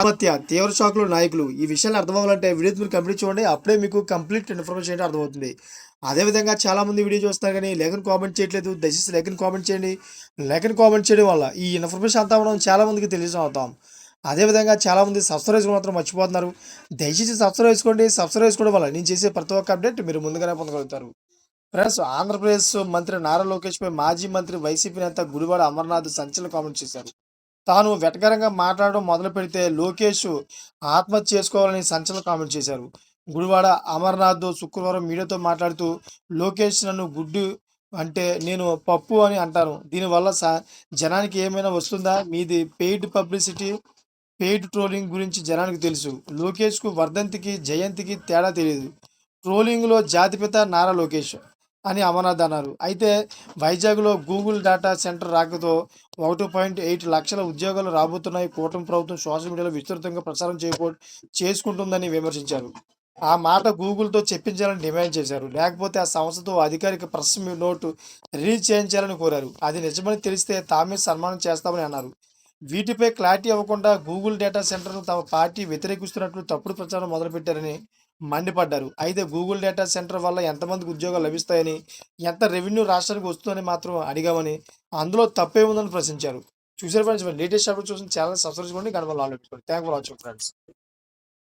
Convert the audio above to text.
ఆత్మహత్య తీవ్ర షాక్లో నాయకులు. ఈ విషయాలు అర్థమవ్వాలంటే వీడియో మీరు కంప్లీట్ చూడండి అప్పుడే మీకు కంప్లీట్ ఇన్ఫర్మేషన్ అయితే అర్థమవుతుంది. అదేవిధంగా చాలామంది వీడియో చూస్తున్నారు కానీ లేఖను కామెంట్ చేయట్లేదు. దయచేసి లేఖను కామెంట్ చేయండి. లేఖను కామెంట్ చేయడం వల్ల ఈ ఇన్ఫర్మేషన్ అంతా మనం చాలామందికి తెలియజేస్తాం. అదేవిధంగా చాలామంది సబ్స్క్రైబ్ మాత్రం మర్చిపోతున్నారు. దయచేసి సబ్స్క్రైబ్ చేసుకోండి. సబ్స్క్రైబ్ చేసుకోవడం వల్ల నేను చేసే ప్రతి ఒక్క అప్డేట్ మీరు ముందుగానే పొందగలుగుతారు. ఫ్రెండ్స్ ఆంధ్రప్రదేశ్ మంత్రి నారా లోకేష్ పై మాజీ మంత్రి వైసీపీ నేత గుడివాడ అమర్నాథ్ సంచలన కామెంట్ చేశారు. తాను వెటకరంగా మాట్లాడడం మొదలు పెడితే లోకేష్ ఆత్మహత్య చేసుకోవాలని సంచలన కామెంట్ చేశారు. గుడివాడ అమర్నాథ్ శుక్రవారం మీడియాతో మాట్లాడుతూ లోకేష్ నన్ను గుడ్డు అంటే నేను పప్పు అని అంటాను. దీనివల్ల స జనానికి ఏమైనా వస్తుందా? మీది పెయిడ్ పబ్లిసిటీ పెయిడ్ ట్రోలింగ్ గురించి జనానికి తెలుసు. లోకేష్కు వర్ధంతికి జయంతికి తేడా తెలియదు ట్రోలింగ్లో జాతిపిత నారా లోకేష్. అని అమర్నాథ్ అన్నారు. అయితే వైజాగ్లో గూగుల్ డేటా సెంటర్ రాకతో ఒకటి పాయింట్ ఎయిట్ లక్షల ఉద్యోగాలు రాబోతున్నాయి. కూటమి ప్రభుత్వం సోషల్ మీడియాలో విస్తృతంగా ప్రచారం చేయకూ చేసుకుంటుందని విమర్శించారు. ఆ మాట గూగుల్తో చెప్పించాలని డిమాండ్ చేశారు. లేకపోతే ఆ సంస్థతో అధికారిక ప్రెస్ నోటు రిలీజ్ చేయించాలని కోరారు. అది నిజమని తెలిస్తే తామే సన్మానం చేస్తామని అన్నారు. వీటిపై క్లారిటీ ఇవ్వకుండా గూగుల్ డేటా సెంటర్ను తమ పార్టీ వ్యతిరేకిస్తున్నట్లు తప్పుడు ప్రచారం మొదలుపెట్టారని మండిపడ్డారు. అయితే గూగుల్ డేటా సెంటర్ వల్ల ఎంతమందికి ఉద్యోగాలు లభిస్తాయని ఎంత రెవెన్యూ రాష్ట్రానికి వస్తుందని మాత్రం అడిగామని అందులో తప్పే ఉందని ప్రశ్నించారు. చూసారు ఫ్రెండ్స్ లేటెస్ట్ అప్డేట్ చూసిన ఛానల్ సబ్స్క్రైబ్ చేసుకోండి. Ganapati all thank for watching friends